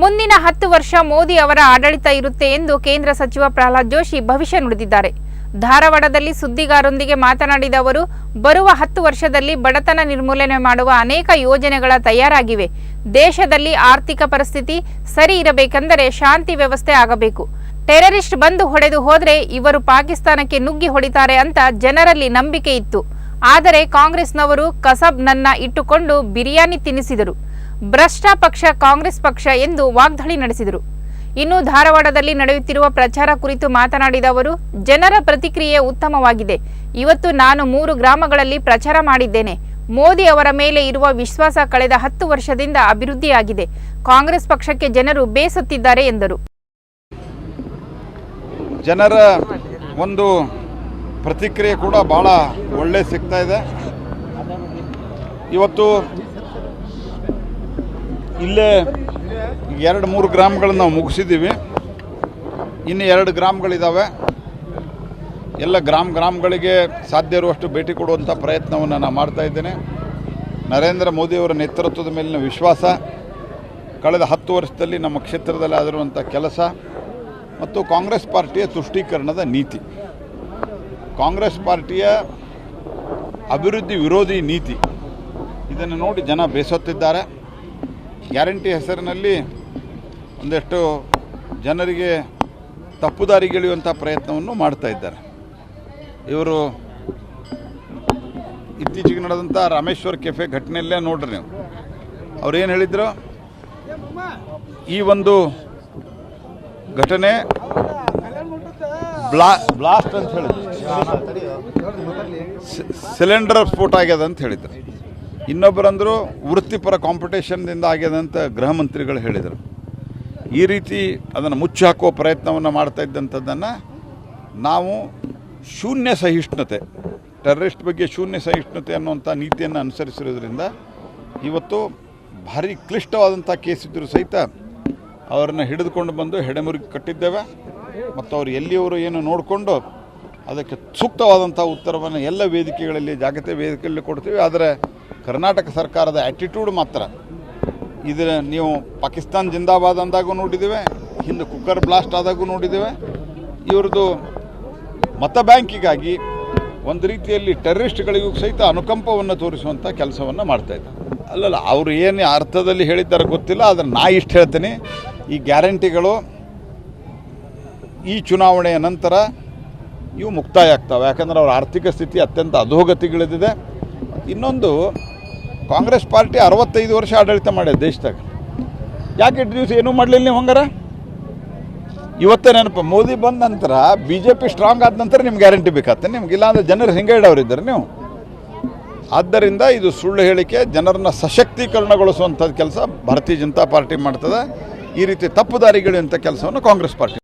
ಮುಂದಿನ ಹತ್ತು ವರ್ಷ ಮೋದಿ ಅವರ ಆಡಳಿತ ಇರುತ್ತೆ ಎಂದು ಕೇಂದ್ರ ಸಚಿವ ಪ್ರಹ್ಲಾದ್ ಜೋಶಿ ಭವಿಷ್ಯ ನುಡಿದಿದ್ದಾರೆ. ಧಾರವಾಡದಲ್ಲಿ ಸುದ್ದಿಗಾರರೊಂದಿಗೆ ಮಾತನಾಡಿದ ಅವರು, ಬರುವ ಹತ್ತು ವರ್ಷದಲ್ಲಿ ಬಡತನ ನಿರ್ಮೂಲನೆ ಮಾಡುವ ಅನೇಕ ಯೋಜನೆಗಳ ತಯಾರಾಗಿವೆ. ದೇಶದಲ್ಲಿ ಆರ್ಥಿಕ ಪರಿಸ್ಥಿತಿ ಸರಿ ಇರಬೇಕೆಂದರೆ ಶಾಂತಿ ವ್ಯವಸ್ಥೆ ಆಗಬೇಕು. ಟೆರರಿಸ್ಟ್ ಬಂದು ಹೊಡೆದು ಹೋದರೆ ಇವರು ಪಾಕಿಸ್ತಾನಕ್ಕೆ ನುಗ್ಗಿ ಹೊಡಿತಾರೆ ಅಂತ ಜನರಲ್ಲಿ ನಂಬಿಕೆ ಇತ್ತು. ಆದರೆ ಕಾಂಗ್ರೆಸ್ನವರು ಕಸಬ್ ನನ್ನ ಇಟ್ಟುಕೊಂಡು ಬಿರಿಯಾನಿ ತಿನ್ನಿಸಿದರು. ಭ್ರಷ್ಟ ಪಕ್ಷ ಕಾಂಗ್ರೆಸ್ ಪಕ್ಷ ಎಂದು ವಾಗ್ದಾಳಿ ನಡೆಸಿದರು. ಇನ್ನು ಧಾರವಾಡದಲ್ಲಿ ನಡೆಯುತ್ತಿರುವ ಪ್ರಚಾರ ಕುರಿತು ಮಾತನಾಡಿದ ಅವರು, ಜನರ ಪ್ರತಿಕ್ರಿಯೆ ಉತ್ತಮವಾಗಿದೆ. ಇವತ್ತು ನಾನು ಮೂರು ಗ್ರಾಮಗಳಲ್ಲಿ ಪ್ರಚಾರ ಮಾಡಿದ್ದೇನೆ. ಮೋದಿ ಅವರ ಮೇಲೆ ಇರುವ ವಿಶ್ವಾಸ ಕಳೆದ ಹತ್ತು ವರ್ಷದಿಂದ ಅಭಿವೃದ್ಧಿಯಾಗಿದೆ. ಕಾಂಗ್ರೆಸ್ ಪಕ್ಷಕ್ಕೆ ಜನರು ಬೇಸತ್ತಿದ್ದಾರೆ ಎಂದರು. ಜನರ ಒಂದು ಪ್ರತಿಕ್ರಿಯೆ ಕೂಡ ಬಹಳ ಒಳ್ಳೆ ಸಿಗ್ತಾ ಇದೆ. ಇವತ್ತು ಇಲ್ಲೇ ಎರಡು ಮೂರು ಗ್ರಾಮಗಳನ್ನು ನಾವು ಮುಗಿಸಿದ್ದೀವಿ. ಇನ್ನು ಎರಡು ಗ್ರಾಮಗಳಿದ್ದಾವೆ ಎಲ್ಲ ಗ್ರಾಮ ಗ್ರಾಮಗಳಿಗೆ ಸಾಧ್ಯ ಇರುವಷ್ಟು ಭೇಟಿ ಕೊಡುವಂಥ ಪ್ರಯತ್ನವನ್ನು ನಾನು ಮಾಡ್ತಾ ಇದ್ದೇನೆ. ನರೇಂದ್ರ ಮೋದಿಯವರ ನೇತೃತ್ವದ ಮೇಲಿನ ವಿಶ್ವಾಸ, ಕಳೆದ ಹತ್ತು ವರ್ಷದಲ್ಲಿ ನಮ್ಮ ಕ್ಷೇತ್ರದಲ್ಲಿ ಆದಿರುವಂಥ ಕೆಲಸ ಮತ್ತು ಕಾಂಗ್ರೆಸ್ ಪಾರ್ಟಿಯ ತುಷ್ಟೀಕರಣದ ನೀತಿ. ಕಾಂಗ್ರೆಸ್ ಪಾರ್ಟಿಯ ಅಭಿವೃದ್ಧಿ ವಿರೋಧಿ ನೀತಿ. ಇದನ್ನು ನೋಡಿ ಜನ ಬೇಸತ್ತಿದ್ದಾರೆ. ಗ್ಯಾರಂಟಿ ಹೆಸರಿನಲ್ಲಿ ಒಂದಷ್ಟು ಜನರಿಗೆ ತಪ್ಪುದಾರಿಗೆಳೆಯುವಂಥ ಪ್ರಯತ್ನವನ್ನು ಮಾಡ್ತಾ ಇದ್ದಾರೆ. ಇವರು ಇತ್ತೀಚೆಗೆ ನಡೆದಂಥ ರಾಮೇಶ್ವರ ಕೆಫೆ ಘಟನೆಯಲ್ಲೇ ನೋಡ್ರಿ ನೀವು. ಅವ್ರು ಏನು ಹೇಳಿದ್ರು? ಈ ಒಂದು ಘಟನೆ ಬ್ಲಾ, ಬ್ಲಾಸ್ಟ್ ಅಂತ ಹೇಳಿದ್ರು. ಸಿಲಿಂಡರ್ ಸ್ಫೋಟ ಆಗ್ಯದ ಅಂತ ಹೇಳಿದ್ರು. ಇನ್ನೊಬ್ಬರಂದರು ವೃತ್ತಿಪರ ಕಾಂಪಿಟೇಷನ್ದಿಂದ ಆಗಿದೆ ಅಂತ ಗೃಹ ಮಂತ್ರಿಗಳು ಹೇಳಿದರು. ಈ ರೀತಿ ಅದನ್ನು ಮುಚ್ಚಿ ಹಾಕುವ ಪ್ರಯತ್ನವನ್ನು ಮಾಡ್ತಾ ಇದ್ದಂಥದ್ದನ್ನು ನಾವು ಶೂನ್ಯ ಸಹಿಷ್ಣುತೆ ಟೆರರಿಸ್ಟ್ ಬಗ್ಗೆ ಶೂನ್ಯ ಸಹಿಷ್ಣುತೆ ಅನ್ನುವಂಥ ನೀತಿಯನ್ನು ಅನುಸರಿಸಿರೋದ್ರಿಂದ ಇವತ್ತು ಭಾರಿ ಕ್ಲಿಷ್ಟವಾದಂಥ ಕೇಸ್ ಇದ್ದರೂ ಸಹಿತ ಅವರನ್ನ ಹಿಡಿದುಕೊಂಡು ಬಂದು ಹೆಡೆಮುರಿಗೆ ಕಟ್ಟಿದ್ದೇವೆ. ಮತ್ತು ಅವರು ಎಲ್ಲಿಯವರು ಏನು ನೋಡಿಕೊಂಡು ಅದಕ್ಕೆ ಸೂಕ್ತವಾದಂಥ ಉತ್ತರವನ್ನು ಎಲ್ಲ ವೇದಿಕೆಗಳಲ್ಲಿ ಜಾಗತಿಕ ವೇದಿಕೆಯಲ್ಲಿ ಕೊಡ್ತೀವಿ. ಆದರೆ ಕರ್ನಾಟಕ ಸರ್ಕಾರದ ಆ್ಯಟಿಟ್ಯೂಡ್ ಮಾತ್ರ. ಇದರ ನೀವು ಪಾಕಿಸ್ತಾನ್ ಜಿಂದಾಬಾದ್ ಅಂದಾಗೂ ನೋಡಿದ್ದೇವೆ ಹಿಂದೆ ಕುಕ್ಕರ್ ಬ್ಲಾಸ್ಟ್ ಆದಾಗೂ ನೋಡಿದ್ದೇವೆ ಇವ್ರದ್ದು ಮತ ಬ್ಯಾಂಕಿಗಾಗಿ ಒಂದು ರೀತಿಯಲ್ಲಿ ಟೆರರಿಸ್ಟ್ಗಳಿಗೂ ಸಹಿತ ಅನುಕಂಪವನ್ನು ತೋರಿಸುವಂಥ ಕೆಲಸವನ್ನು ಮಾಡ್ತಾ ಇದ್ದರು. ಅಲ್ಲಲ್ಲ, ಅವರು ಏನು ಅರ್ಥದಲ್ಲಿ ಹೇಳಿದ್ದಾರೆ ಗೊತ್ತಿಲ್ಲ, ಆದರೆ ನಾ ಇಷ್ಟು ಹೇಳ್ತೀನಿ. ಈ ಗ್ಯಾರಂಟಿಗಳು ಈ ಚುನಾವಣೆಯ ನಂತರ ಇವು ಮುಕ್ತಾಯ ಆಗ್ತವೆ. ಯಾಕಂದ್ರೆ ಅವ್ರ ಆರ್ಥಿಕ ಸ್ಥಿತಿ ಅತ್ಯಂತ ಅಧೋಗತಿಗಿಳಿದಿದೆ ಇನ್ನೊಂದು ಕಾಂಗ್ರೆಸ್ ಪಾರ್ಟಿ ಅರವತ್ತೈದು ವರ್ಷ ಆಡಳಿತ ಮಾಡ್ಯದ ದೇಶದಾಗ. ಯಾಕೆ ಇಷ್ಟು ದಿವಸ ಏನೂ ಮಾಡಲಿಲ್ಲ ನೀವು ಹಂಗಾರ? ಇವತ್ತೇ ನೆನಪು, ಮೋದಿ ಬಂದ ನಂತರ ಬಿ ಜೆ ಪಿ ಸ್ಟ್ರಾಂಗ್ ಆದ ನಂತರ ನಿಮ್ಗೆ ಗ್ಯಾರಂಟಿ ಬೇಕಾಗ್ತದೆ. ನಿಮ್ಗೆ ಇಲ್ಲಾಂದ್ರೆ ಜನರು ಹಿಂಗೆ ಇದ್ದಾರೆ ನೀವು. ಆದ್ದರಿಂದ ಇದು ಸುಳ್ಳು ಹೇಳಿಕೆ, ಜನರನ್ನ ಸಶಕ್ತೀಕರಣಗೊಳಿಸುವಂಥದ್ದು ಕೆಲಸ ಭಾರತೀಯ ಜನತಾ ಪಾರ್ಟಿ ಮಾಡ್ತದೆ. ಈ ರೀತಿ ತಪ್ಪು ದಾರಿಗೆಳೆಯುವಂಥ ಕೆಲಸವನ್ನು ಕಾಂಗ್ರೆಸ್ ಪಾರ್ಟಿ